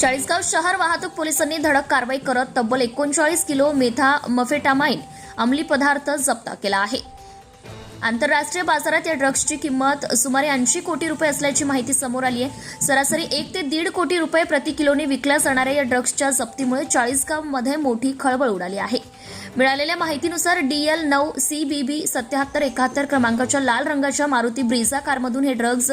चाळीसगाव शहर वाहतूक पोलिसांनी धडक कारवाई करत तब्बल एकोणचाळीस किलो मेथा मफेटामाइन अंमली पदार्थ जप्त केला आहे. आंतरराष्ट्रीय बाजारात या ड्रग्सची किंमत सुमारे ऐंशी कोटी रुपये असल्याची माहिती समोर आली आहे. सरासरी एक ते दीड कोटी रुपये प्रति किलोने विकल्या जाणाऱ्या या ड्रग्सच्या जप्तीमुळे चाळीसगावमध्ये मोठी खळबळ उडाली आहे. मिळालेल्या माहितीनुसार डीएल नऊ सी बी बी सत्याहत्तर एकाहत्तर क्रमांकाच्या लाल रंगाच्या मारुती ब्रिझा कारमधून हे ड्रग्ज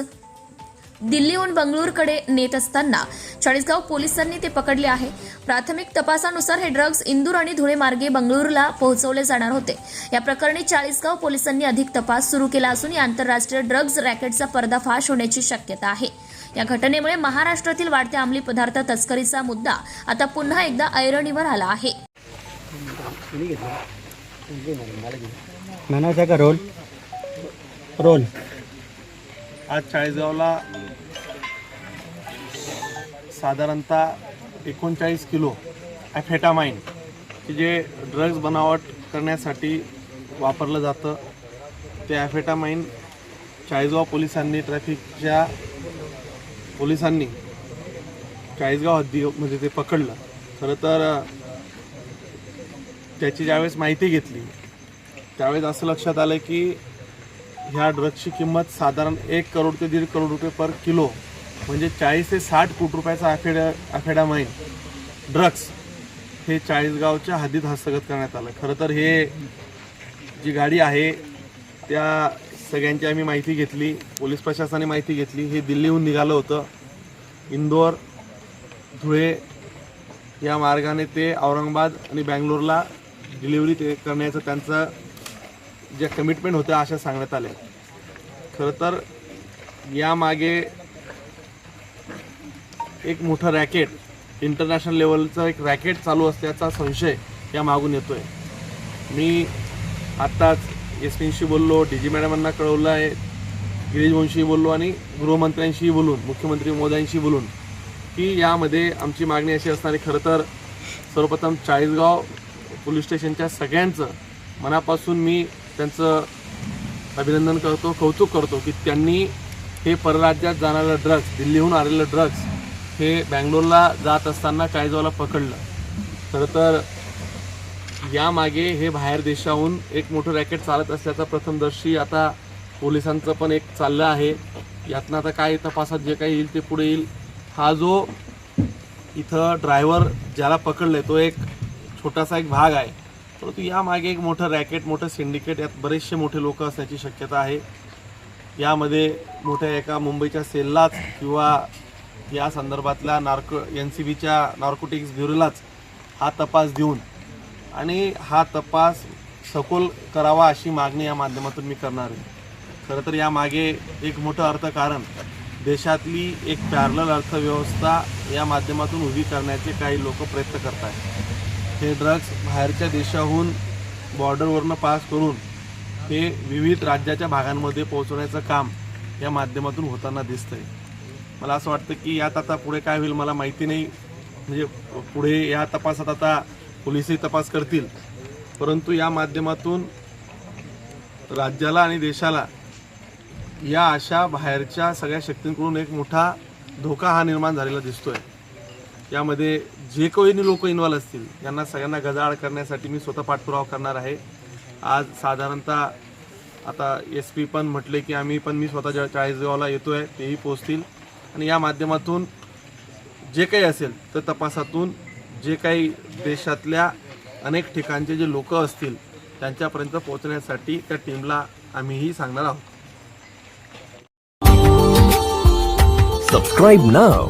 दिल्लीहून बंगळूरकडे नेत असताना चाळीसगाव पोलिसांनी ते पकडले आहे. प्राथमिक तपासानुसार हे ड्रग्ज इंदूर आणि धुळे मार्गे बंगळूरला पोहोचवले जाणार होते. या प्रकरणी चाळीसगाव पोलिसांनी अधिक तपास सुरू केला असून या आंतरराष्ट्रीय ड्रग्ज रॅकेटचा पर्दाफाश होण्याची शक्यता आहे. या घटनेमुळे महाराष्ट्रातील वाढत्या अंमली पदार्थ तस्करीचा मुद्दा आता पुन्हा एकदा ऐरणीवर आला आहे. रोल. रोल. आज चाळीसगावला साधारणतः एकोणचाळीस किलो ॲफेटामाइन की जे ड्रग्ज बनावट करण्यासाठी वापरलं जातं. ते ॲफेटामाइन चाळीसगाव पोलिसांनी ट्रॅफिकच्या पोलिसांनी चाळीसगाव हद्दीमध्ये ते पकडलं. खरं तर त्याची ज्यावेळेस माहिती घेतली त्यावेळेस असं लक्षात आलं की ह्या ड्रग्सची किंमत साधारण एक करोड ते दीड करोड रुपये पर किलो म्हणजे चाळीस ते साठ कोटी रुपयाचा आखेडा ॲफेडामाइन ड्रग्स हे चाळीसगावच्या हद्दीत हस्तगत करण्यात आलं. खरं तर हे जी गाडी आहे त्या सगळ्यांची आम्ही माहिती घेतली पोलीस प्रशासनाने माहिती घेतली. हे दिल्लीहून निघालं होतं. इंदोर धुळे या मार्गाने ते औरंगाबाद आणि बँगलोरला डिलिव्हरी ते करण्याचं त्यांचं ज्या कमिटमेंट होत्या अशा सांगण्यात आल्या. खरं तर यामागे एक मोठं रॅकेट इंटरनॅशनल लेवलचं एक रॅकेट चालू असल्याचा संशय या मागून येतो आहे मी आत्ताच एस पींशी बोललो डी जी मॅडमांना कळवलं आहे गिरीशवंशी बोललो आणि गृहमंत्र्यांशीही बोलून मुख्यमंत्री मोद्यांशी बोलून की यामध्ये आमची मागणी अशी असणारी खरं तर सर्वप्रथम चाळीसगाव पोलीस स्टेशनच्या सगळ्यांचं मनापासून मी त्यांचं अभिनंदन करतो कौतुक करतो की त्यांनी हे परराज्यात जाणारं ड्रग्ज दिल्लीहून आलेलं ड्रग्ज हे बँगलोरला जात असताना चाळीसगावला पकडलं. खरं तर यामागे हे बाहेर देशाहून एक मोठं रॅकेट चालत असल्याचा प्रथमदर्शी आता पोलिसांचं पण एक चाललं आहे. यातनं आता काय तपासात जे काही येईल ते पुढे येईल. हा जो इथं ड्रायव्हर ज्याला पकडलं आहे तो एक छोटासा एक भाग आहे. परंतु यामागे एक मोठं रॅकेट मोठं सिंडिकेट यात बरेचसे मोठे लोक असण्याची शक्यता आहे. यामध्ये मोठ्या एका मुंबईच्या सेललाच किंवा या संदर्भातल्या नार्को एन सी बीच्या नार्कोटिक्स ब्युरोलाच हा तपास देऊन आणि हा तपास सखोल करावा अशी मागणी या माध्यमातून मी करणार आहे. खरं तर यामागे एक मोठं अर्थकारण देशातली एक पॅरल अर्थव्यवस्था या माध्यमातून उभी करण्याचे काही लोक प्रयत्न करत आहेत हे ड्रग्ज बाहेरच्या देशाहून बॉर्डरवरनं पास करून हे विविध राज्याच्या भागांमध्ये पोहोचवण्याचं काम या माध्यमातून होताना दिसतंय. मला असं वाटतं की यात आता पुढे काय होईल मला माहिती नाही. म्हणजे पुढे या तपासात आता पोलिसही तपास करतील. परंतु या माध्यमातून राज्याला आणि देशाला या अशा बाहेरच्या सगळ्या शक्तींकडून एक मोठा धोका हा निर्माण झालेला दिसतोय. यामध्ये जे कोणी लोक इन्व्हॉल्व असतील यांना सगळ्यांना गजाआड करण्यासाठी मी स्वतः पाठपुरावा करणार आहे. आज साधारणतः आता एस पी पण म्हटले की आम्ही पण मी स्वतः चाळीसगावला येतो आहे तेही पोचतील आणि या माध्यमातून जे काही असेल तर तपासातून जे काही देशातल्या अनेक ठिकाणचे जे लोक असतील त्यांच्यापर्यंत पोहोचण्यासाठी त्या टीमला आम्हीही सांगणार आहोत. सबस्क्राईब नाव